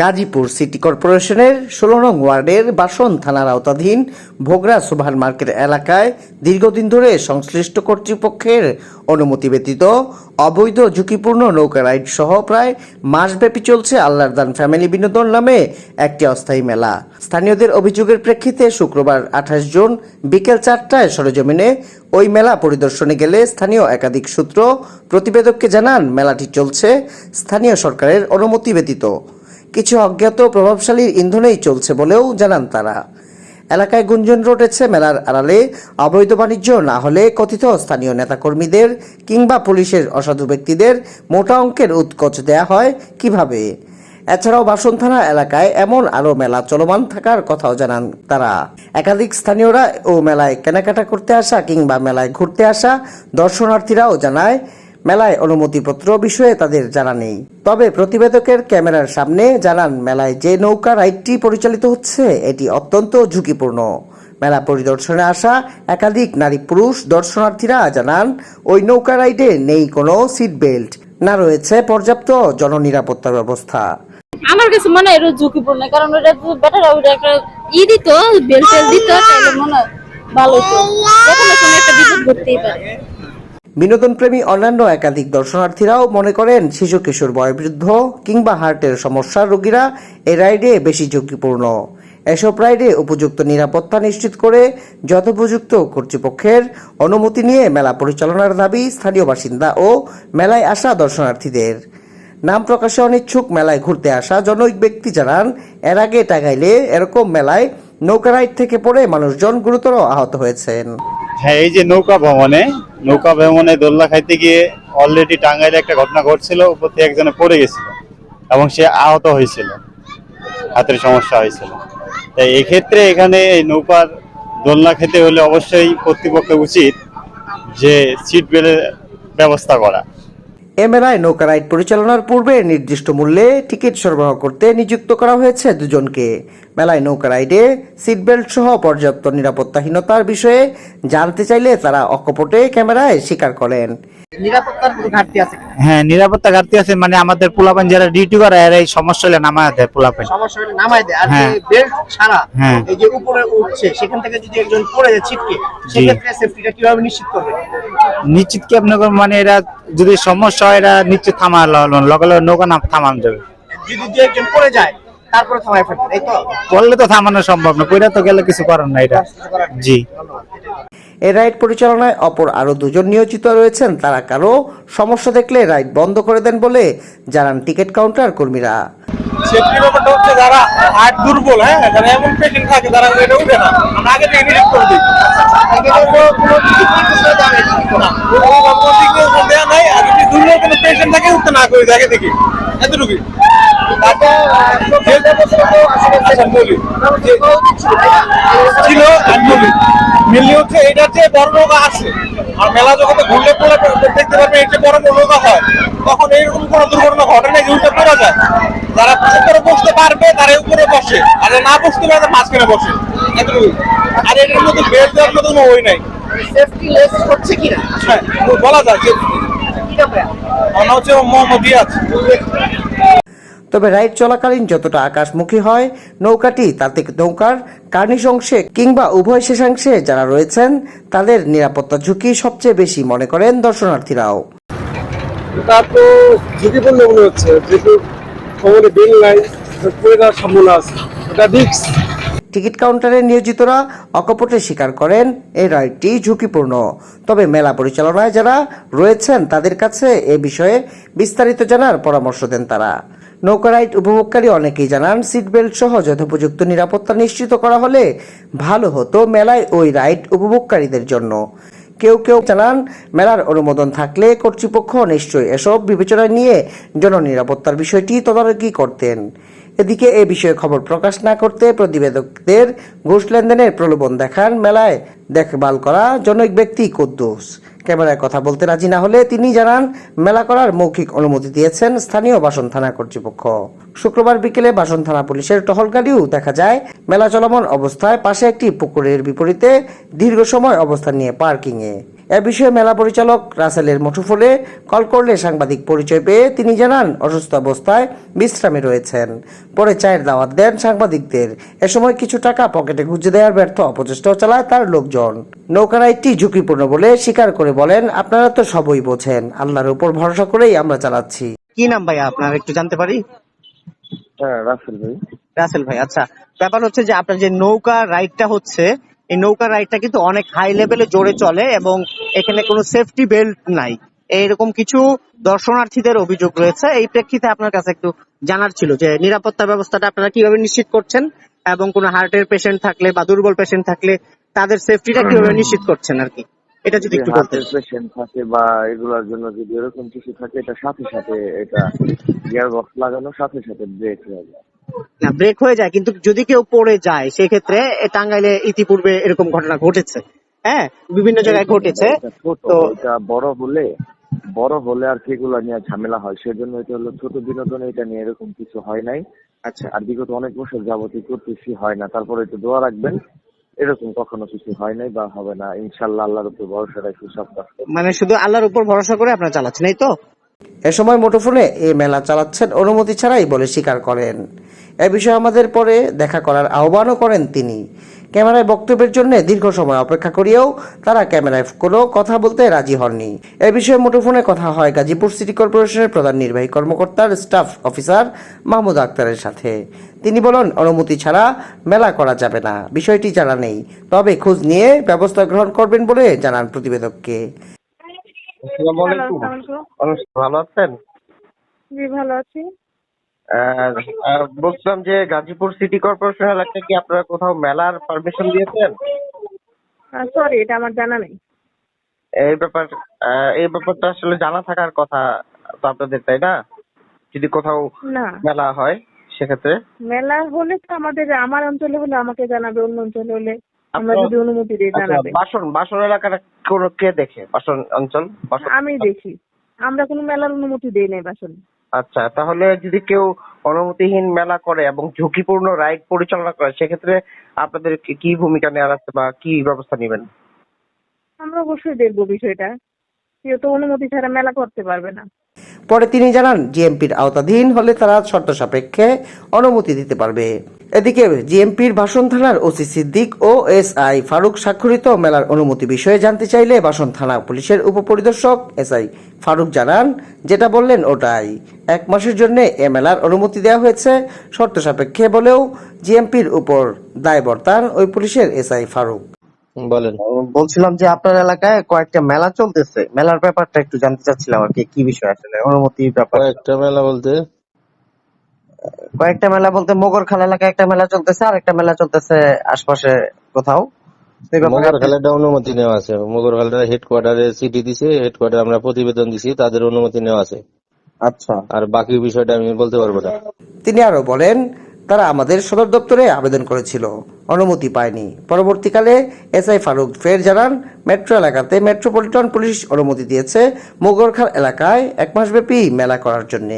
Gazipur city কর্পোরেশনের ষোলো নং ওয়ার্ডের বাসন থানার আওতাধীন ভোগরা সুভান মার্কেট এলাকায় দীর্ঘদিন ধরে সংশ্লিষ্ট কর্তৃপক্ষের অনুমতি ব্যতীত অবৈধ ঝুঁকিপূর্ণ নৌকা রাইড সহ প্রায় মাসব্যাপী চলছে আল্লাহদান ফ্যামিলি বিনোদন নামে একটি অস্থায়ী মেলা। স্থানীয়দের অভিযোগের প্রেক্ষিতে শুক্রবার আঠাশ জুন বিকেল চারটায় সরেজমিনে ওই মেলা পরিদর্শনে গেলে স্থানীয় একাধিক সূত্র প্রতিবেদককে জানান, মেলাটি চলছে স্থানীয় সরকারের অনুমতি ব্যতীত। কিছু অজ্ঞাত প্রভাবশালীর ইন্ধনেই চলছে বলেও জানান তারা। এলাকায় গুঞ্জন রটেছে মেলার আড়ালে। অবৈধ বাণিজ্য না হলে কথিত স্থানীয় নেতাকর্মীদের কিংবা পুলিশের অসাধু ব্যক্তিদের মোটা অঙ্কের উৎকোচ দেয়া হয় কীভাবে? এছাড়াও বাসন থানা এলাকায় এমন আরও মেলা চলমান থাকার কথাও জানান তারা। একাধিক স্থানীয়রা ও মেলায় কেনাকাটা করতে আসা কিংবা মেলায় ঘুরতে আসা দর্শনার্থীরাও জানায় মেলায় অনুমতিপত্র বিষয়ে তাদের জানা নেই। তবে প্রতিবেদকের ক্যামেরার সামনে জানান মেলায় যে নৌকা রাইডটি পরিচালিত হচ্ছে এটি অত্যন্ত ঝুঁকিপূর্ণ। মেলা পরিদর্শনে আসা একাধিক নারী পুরুষ দর্শনার্থীরা জানান ওই নৌকা রাইডে নেই কোনো সিট বেল্ট না রয়েছে পর্যাপ্ত জননিরাপত্তা ব্যবস্থা। আমার কাছে মনে হয় এটা ঝুঁকিপূর্ণ কারণ ওটা তো বেটারা ওটা একটা ই দিত বেল টেল দিত তাহলে মনে হয় ভালো হতো একটা বিপদ ঘটতেই পারে। বিনোদনপ্রেমী অন্যান্য একাধিক দর্শনার্থীরাও মনে করেন শিশু কিশোর বয়বৃদ্ধ কিংবা হার্টের সমস্যার রোগীরা এ রাইডে বেশি ঝুঁকিপূর্ণ। এসব রাইডে উপযুক্ত নিরাপত্তা নিশ্চিত করে যথোপযুক্ত কর্তৃপক্ষের অনুমতি নিয়ে মেলা পরিচালনার দাবি স্থানীয় বাসিন্দা ও মেলায় আসা দর্শনার্থীদের। নাম প্রকাশে অনিচ্ছুক মেলায় ঘুরতে আসা জনৈক ব্যক্তি জানান, এর আগে টাঙ্গাইলে এরকম মেলায় নৌকা রাইড থেকে পড়ে মানুষজন গুরুতর আহত হয়েছেন। হ্যাঁ এই যে নৌকা ভ্রমণে নৌকা ভ্রমণে দোল্লা খাইতে গিয়ে অলরেডি টাঙ্গাইলে একটা ঘটনা ঘটছিল, উপর থেকে একজনে পড়ে গেছিল এবং সে আহত হয়েছিল, হাতের সমস্যা হয়েছিল। তাই এক্ষেত্রে এখানে এই নৌকার দোলনা খেতে হলে অবশ্যই কর্তৃপক্ষের উচিত যে সিট বেল্টের ব্যবস্থা করা। এ মেলায় নৌকা রাইড পরিচালনার পূর্বে নির্দিষ্ট মূল্যে টিকিট সরবরাহ করতে নিযুক্ত করা হয়েছে দুজনকে। মেলায় নৌকা রাইডে সিট বেল্ট সহ পর্যাপ্ত নিরাপত্তাহীনতার বিষয়ে জানতে চাইলে তারা অকপটে ক্যামেরায় স্বীকার করেন। নিরাপত্তার ঘাটতি আছে হ্যাঁ নিরাপত্তা ঘাটতি আছে মানে আমাদের পোলাপান যারা ডিউটি করে এরা এই সমস্যা হলে নামায় দেয় পোলাপান। সমস্যা হলে নামায় দেয়। আর যে হ্যাঁ। বেল্ট ছাড়া হ্যাঁ। এই যে উপরে উঠছে সেখান থেকে যদি একজন পড়ে যায় ছিটকে সেক্ষেত্রে সেফটিটা কীভাবে নিশ্চিত করবে? নিশ্চিত কি আপনার মানে এরা যদি সমস্যা হয় এরা নিশ্চিত থামা লগে লগে নৌকা না থামানো যাবে। যদি দু একজন পড়ে যায় তারপরে থামাই ফেলবে এই তো? তো থামানো সম্ভব না কইরা তো গেলে কিছু করার না এটা। জি। এ রাইড পরিচালনায় অপর আরও দুজন নিয়োজিত রয়েছেন তারা কারও সমস্যা দেখলে রাইড বন্ধ করে দেন বলে জানান টিকিট কাউন্টার কর্মীরা। সেফটি ব্যাপারটা হচ্ছে যারা হার্ট দুর্বল হ্যাঁ যারা এমন পেশেন্ট থাকে, তারা এটা উঠে না। আমরা আগে থেকে ডিরেক্ট করে দিই। দেওয়া নাই। আর যদি দুর্বল কোনো পেশেন্ট থাকে, উঠতে না করি আগে থেকে এতটুকু বলি ছিল মেনলি হচ্ছে এটা হচ্ছে বড় নৌকা আছে। আর মেলা যখন ঘুরলে পড়লে দেখতে পারবে এটা বড় নৌকা হয়। তখন এইরকম কোনো দুর্ঘটনা ঘটে না যে উল্টে পড়া যায়। যারা উপরে বসতে পারবে তারা উপরে বসে। আর না বসতে পারে মাঝখানে বসে। আর এটার মধ্যে বেল্ট দেওয়ার মতো কোনো ওই নাই। সেফটি লেস হচ্ছে কিনা হ্যাঁ বলা যায় যে ব্যাপার? আমার হচ্ছে মোহাম্মদ রিয়াজ তবে রাইড চলাকালীন যতটা আকাশমুখী হয় নৌকাটি তাতে নৌকার কার্নিশ অংশে কিংবা উভয় শেষাংশে যারা রয়েছেন তাদের নিরাপত্তা ঝুঁকি সবচেয়ে বেশি মনে করেন দর্শনার্থীরাও। তো ঝুঁকিপূর্ণ মনে হচ্ছে যেহেতু খবরে বিল নাই পড়ে যাওয়ার সম্ভাবনা আছে। এটা রিক্স টিকিট কাউন্টারে নিয়োজিতরা অকপটে স্বীকার করেন এই রাইডটি ঝুঁকিপূর্ণ। তবে মেলা পরিচালনায় যারা রয়েছেন তাদের কাছে এ বিষয়ে বিস্তারিত জানার পরামর্শ দেন তারা। নৌকা রাইড উপভোগকারী অনেকেই জানান সিট বেল্ট সহ যথোপযুক্ত নিরাপত্তা নিশ্চিত করা হলে ভালো হতো মেলায় ওই রাইড উপভোগকারীদের জন্য। কেউ কেউ জানান, মেলার অনুমোদন থাকলে কর্তৃপক্ষ নিশ্চয়ই এসব বিবেচনায় নিয়ে জননিরাপত্তার বিষয়টি তদারকি করতেন। এদিকে এ বিষয়ে খবর প্রকাশ না করতে প্রতিবেদকদের ঘুষ লেনদেনের প্রলোভন দেখান মেলায় দেখভাল করা জনৈক ব্যক্তি কুদ্দুস। ক্যামেরায় কথা বলতে রাজি না হলে তিনি জানান, মেলা করার মৌখিক অনুমতি দিয়েছেন স্থানীয় বাসন থানা কর্তৃপক্ষ। শুক্রবার বিকেলে বাসন থানা পুলিশের টহল গাড়িও দেখা যায়, মেলা চলমান অবস্থায় পাশে একটি পুকুরের বিপরীতে দীর্ঘ সময় অবস্থান নিয়ে পার্কিংয়ে। এ বিষয়ে মেলা পরিচালক রাসেলের মুঠোফোনে কল করলে সাংবাদিক পরিচয় পেয়ে তিনি জানান অসুস্থ অবস্থায় বিশ্রামে রয়েছেন। পরে চায়ের দাওয়াত দেন সাংবাদিকদের। এ সময় কিছু টাকা পকেটে গুঁজে দেওয়ার ব্যর্থ অপচেষ্টাও চালায় তার লোকজন। নৌকা রাইডটি ঝুঁকিপূর্ণ বলে স্বীকার করে বলেন আপনারা তো সবই বোঝেন আল্লাহর উপর ভরসা করেই আমরা চালাচ্ছি। কি নাম ভাইয়া আপনার একটু জানতে পারি? হ্যাঁ রাসেল ভাই। রাসেল ভাই আচ্ছা। ব্যাপার হচ্ছে যে আপনার যে নৌকা রাইডটা হচ্ছে এই নৌকা রাইডটা কিন্তু অনেক হাই লেভেলে জোরে চলে এবং এখানে কোনো সেফটি বেল্ট নাই। এইরকম কিছু দর্শনার্থীদের অভিযোগ রয়েছে। এই প্রেক্ষিতে আপনার কাছে একটু জানার ছিল যে নিরাপত্তা ব্যবস্থাটা আপনারা কীভাবে নিশ্চিত করছেন এবং কোনো হার্টের পেশেন্ট থাকলে বা দুর্বল পেশেন্ট থাকলে তাদের সেফটিটা কীভাবে নিশ্চিত করছেন আর কি? এটা যদি একটু বলতেন। পেশেন্ট থাকে বা এগুলোর জন্য যদি এরকম কিছু থাকে, এটা সাথে সাথে এটা গিয়ার বক্স লাগানো, সাথে সাথে ব্রেক হয়ে যায় না ব্রেক হয়ে যায় কিন্তু যদি কেউ পড়ে যায় সেক্ষেত্রে টাঙ্গাইলে ইতিপূর্বে এরকম ঘটনা ঘটেছে। হ্যাঁ বিভিন্ন জায়গায় ঘটেছে। তো বড় হলে বড় হলে আর সেগুলো নিয়ে ঝামেলা হয়। সেজন্য এটা হলো ছোট বিনোদন এটা নিয়ে এরকম কিছু হয় নাই। আচ্ছা। আর বিগত অনেক বছর যাবতীয় করতেছি হয় না। তারপরে একটু দোয়া রাখবেন এরকম কখনো কিছু হয় নাই বা হবে না। ইনশাল্লাহ আল্লাহর উপর ভরসা রাখি সব মানে শুধু আল্লাহর উপর ভরসা করে আপনারা চালাচ্ছেন এই তো? এ সময় মুঠোফোনে এই মেলা চালাচ্ছেন অনুমতি ছাড়াই বলে স্বীকার করেন। এ বিষয়ে আমাদের পরে দেখা করার আহ্বানও করেন তিনি। ক্যামেরায় বক্তব্যের জন্য দীর্ঘ সময় অপেক্ষা করিয়েও তারা ক্যামেরায় কোনো কথা বলতে রাজি হননি। এ বিষয়ে মুঠোফোনে কথা হয় গাজীপুর সিটি কর্পোরেশনের প্রধান নির্বাহী কর্মকর্তার স্টাফ অফিসার মাহমুদ আক্তারের সাথে। তিনি বলেন অনুমতি ছাড়া মেলা করা যাবে না। বিষয়টি জানা নেই। তবে খোঁজ নিয়ে ব্যবস্থা গ্রহণ করবেন বলে জানান প্রতিবেদককে। ভালো আছেন? জি ভালো আছি। বলছিলাম যে গাজীপুর সিটি কর্পোরেশন এলাকায় কি আপনারা কোথাও মেলার পারমিশন দিয়েছেন? সরি এটা আমার জানা নেই। এই ব্যাপার এই ব্যাপারটা আসলে জানা থাকার কথা তো আপনাদের তাই না? যদি কোথাও মেলা হয় সেক্ষেত্রে? মেলা হলে তো আমাদের আমার অঞ্চলে হলে আমাকে জানাবে অন্য অঞ্চলে হলে আমরা যদি অনুমতি দিই আচ্ছা, জানাবে। বাসন বাসন এলাকাটা কোন কে দেখে? বাসন অঞ্চল? আমি দেখি। আমরা কোনো মেলার অনুমতি দিই নাই বাসন। আচ্ছা তাহলে যদি কেউ অনুমতিহীন মেলা করে এবং ঝুঁকিপূর্ণ রাইড পরিচালনা করে সেক্ষেত্রে আপনাদের কি- কি ভূমিকা নেওয়া আছে বা কি ব্যবস্থা নেবেন? আমরা অবশ্যই দেখব বিষয়টা। কেউ তো অনুমতি ছাড়া মেলা করতে পারবে না। পরে তিনি জানান জিএমপির আওতাধীন হলে তারা শর্ত সাপেক্ষে অনুমতি দিতে পারবে। এদিকে জিএমপির ভাষণ থানার ওসি সিদ্দিক ও এস আই ফারুক স্বাক্ষরিত মেলার অনুমতি বিষয়ে জানতে চাইলে বাসন থানা পুলিশের উপপরিদর্শক এস আই ফারুক জানান যেটা বললেন ওটাই। এক মাসের জন্য এ মেলার অনুমতি দেওয়া হয়েছে শর্ত সাপেক্ষে বলেও জিএমপির উপর দায় বর্তান ওই পুলিশের এস আই ফারুক। বলেন। বলছিলাম যে আপনার এলাকায় কয়েকটা মেলা চলতেছে। মেলার ব্যাপারটা একটু জানতে চাচ্ছিলাম আর কি কি বিষয় আসলে? অনুমতির ব্যাপার কয়েকটা মেলা বলতে কয়েকটা মেলা বলতে মোগরখাল এলাকায় একটা মেলা চলতেছে আর একটা মেলা চলতেছে আশপাশে কোথাও। তো এই ব্যাপারে মোগর আপনি- খেলাটা অনুমতি নেওয়া আছে। মোগর খেলাটা হেডকোয়ার্টারে চিঠি দিছে হেডকোয়ার্টারে আমরা প্রতিবেদন দিছি তাদের অনুমতি নেওয়া আছে। আচ্ছা। আর বাকি বিষয়টা আমি বলতে পারব না। তিনি আরও বলেন তারা আমাদের সদর দপ্তরে আবেদন করেছিল। অনুমতি পায়নি। পরবর্তীকালে এসআই ফারুক ফের জানান, মেট্রো এলাকাতে মেট্রোপলিটন পুলিশ অনুমতি দিয়েছে মুগরখাল এলাকায় এক মাসব্যাপী মেলা করার জন্য।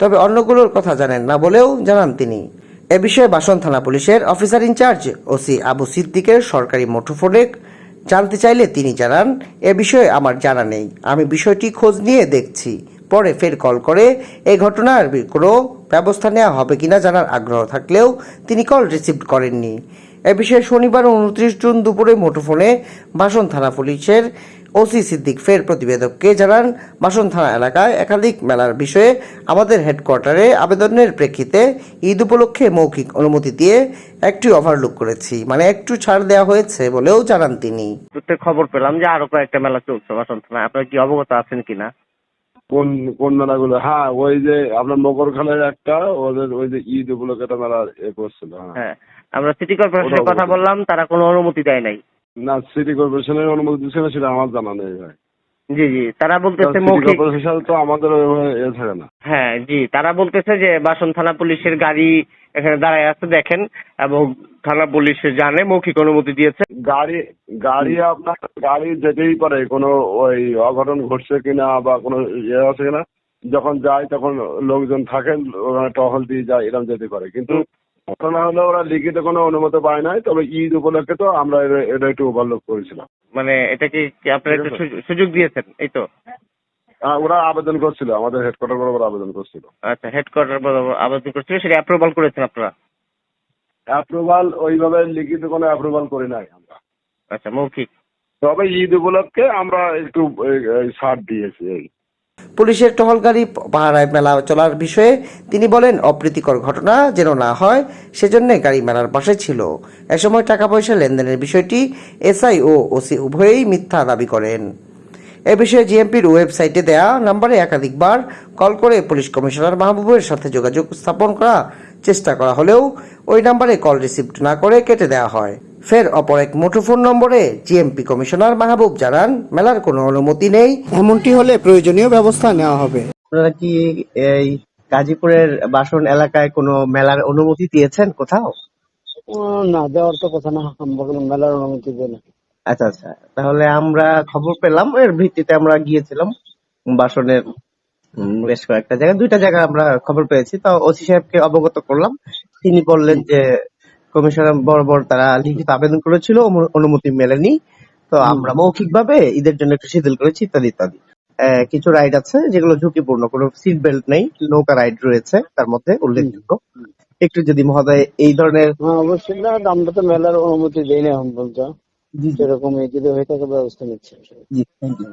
তবে অন্যগুলোর কথা জানেন না বলেও জানান তিনি। এ বিষয়ে বাসন থানা পুলিশের অফিসার ইনচার্জ ওসি আবু সিদ্দিকের সরকারি মুঠোফোনে জানতে চাইলে তিনি জানান, এ বিষয়ে আমার জানা নেই। আমি বিষয়টি খোঁজ নিয়ে দেখছি। পরে ফের কল করে এ ঘটনার কোনো ব্যবস্থা নেওয়া হবে কিনা জানার আগ্রহ থাকলেও তিনি কল রিসিভ করেননি। এ বিষয়ে শনিবার উনত্রিশ জুন দুপুরে মুঠোফোনে বাসন থানা পুলিশের ওসি সিদ্দিক ফের প্রতিবেদককে জানান বাসন থানা এলাকায় একাধিক মেলার বিষয়ে আমাদের হেডকোয়ার্টারে আবেদনের প্রেক্ষিতে ঈদ উপলক্ষে মৌখিক অনুমতি দিয়ে একটি ওভারলুক করেছি মানে একটু ছাড় দেওয়া হয়েছে বলেও জানান তিনি। খবর পেলাম যে আরও কয়েকটা মেলা চলছে বাসন থানা আপনার কি অবগত আছেন কিনা? কোন কোন মেলাগুলো? হ্যাঁ ওই যে আপনার মকরখালের একটা ওদের ওই যে ঈদ উপলক্ষে একটা মেলা এ করছিল হ্যাঁ। হ্যাঁ। আমরা সিটি কর্পোরেশনের কথা বললাম তারা কোনো অনুমতি দেয় নাই। না সিটি কর্পোরেশনের অনুমতি দিচ্ছে না সেটা আমার জানা নেই ভাই। জি জি তারা বলতেছে মৌখিক তো আমাদের থাকে না। হ্যাঁ জি তারা বলতেছে যে বাসন থানা পুলিশের গাড়ি এখানে দাঁড়ায় আছে দেখেন এবং থানা পুলিশ জানে মৌখিক অনুমতি দিয়েছে। গাড়ি গাড়ি আপনার গাড়ি যেতেই পারে কোনো ওই অঘটন ঘটছে কিনা বা কোনো ইয়ে আছে কিনা যখন যায় তখন লোকজন থাকেন ওখানে টহল দিয়ে যায় এরকম যেতে পারে। কিন্তু ঘটনা হলো ওরা লিখিত কোনো অনুমতি পায় নাই তবে ঈদ উপলক্ষে তো আমরা এটা- এটা একটু ওভারলোক করেছিলাম। মানে এটা কি কি আপনারা একটু সুযোগ- সুযোগ দিয়েছেন এই তো? আহ, ওরা আবেদন করছিল আমাদের হেডকোয়ার্টার বরাবর আবেদন করছিল। আচ্ছা হেডকোয়ার্টার আবেদন করছিল সেটা অ্যাপ্রুভাল করেছেন আপনারা? অ্যাপ্রুভাল ওইভাবে লিখিত কোনো অ্যাপ্রুভাল করি নাই আমরা। আচ্ছা মৌখিক। তবে ঈদ উপলক্ষে আমরা একটু এই, এই, ছাড় দিয়েছি এই। পুলিশের টহলগাড়ি পাহারায় মেলা চলার বিষয়ে তিনি বলেন, অপ্রীতিকর ঘটনা যেন না হয়, সেজন্য গাড়ি মেলার পাশে ছিল। এসময় টাকা পয়সা লেনদেনের বিষয়টি এসআই ও ওসি উভয়েই মিথ্যা দাবি করেন। এ বিষয়ে জিএমপির ওয়েবসাইটে দেয়া নম্বরে একাধিকবার কল করে পুলিশ কমিশনার মাহবুবের সাথে যোগাযোগ স্থাপন করা চেষ্টা করা হলেও ওই নম্বরে কল রিসিভ না করে কেটে দেওয়া হয়। ফের অপর এক মুঠোফোন নম্বরে জিএমপি কমিশনার মাহবুব জানান মেলার কোনো অনুমতি নেই। এমনটি হলে প্রয়োজনীয় ব্যবস্থা নেওয়া হবে। আপনারা কি এই গাজীপুরের বাসন এলাকায় কোনো মেলার অনুমতি দিয়েছেন কোথাও? না দেওয়ার তো কথা না মেলার অনুমতি দেয় না। আচ্ছা আচ্ছা। তাহলে আমরা খবর পেলাম এর ভিত্তিতে আমরা গিয়েছিলাম বাসনের বেশ কয়েকটা জায়গায়। দুইটা জায়গায় আমরা খবর পেয়েছি তো ওসি সাহেবকে অবগত করলাম। তিনি বললেন যে কমিশনার বরাবর তারা লিখিত আবেদন করেছিল অনুমতি মেলেনি। তো আমরা মৌখিকভাবে ঈদের জন্য একটু শিথিল করেছি ইত্যাদি ইত্যাদি। আহ, কিছু রাইড আছে যেগুলো ঝুঁকিপূর্ণ কোনো সিট বেল্ট নেই নৌকা রাইড রয়েছে তার মধ্যে উল্লেখযোগ্য। একটু যদি মহোদয় এই ধরনের অবশ্যই না আমরা তো মেলার অনুমতি দেই না এখন পর্যন্ত। যেরকম যদি হয়ে থাকে ব্যবস্থা নিচ্ছে। জি থ্যাংক ইউ